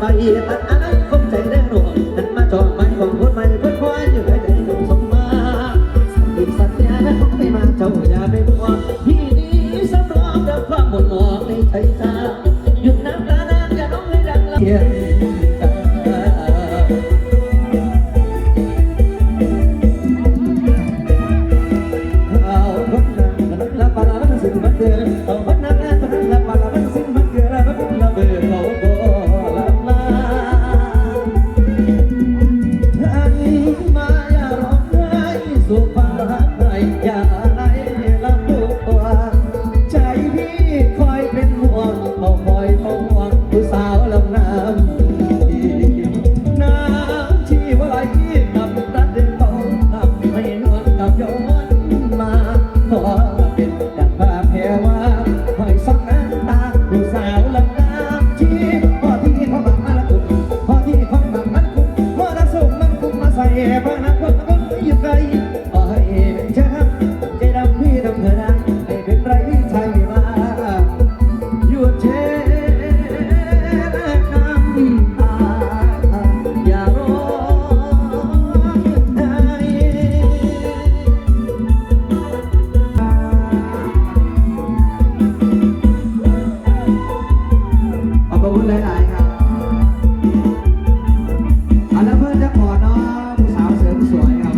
นั้นตัดอันนั้นคงใจแน่นอนนั้มาจอดไม่หวงพูดไม่พูดควยอยู่ในใจหนุ่มสมมาติดสัตย์เนี่ยนะคไม่มาเจ้อย่าไปมัวพี่นี้สองดับความหมดหมอกในใจตาหยุดน้ำตาน้ำอย่าน้อให้ดังเอียดเอาบัตรนั้นบัตรนั้นบันั้นบัตรนั้นบัตรน้นบัตรนั้นบัตรนั้นบัตรนั้นำตาลูกสาวลำน้ำชีพอที่เขาบังมาละกุ่มพอที่เขาบังมันกุ่มพอระส่งมันกุ่มมาใส่พระนา คุณหลาย ๆ ครับอะลเพื่อนจะขอน้อง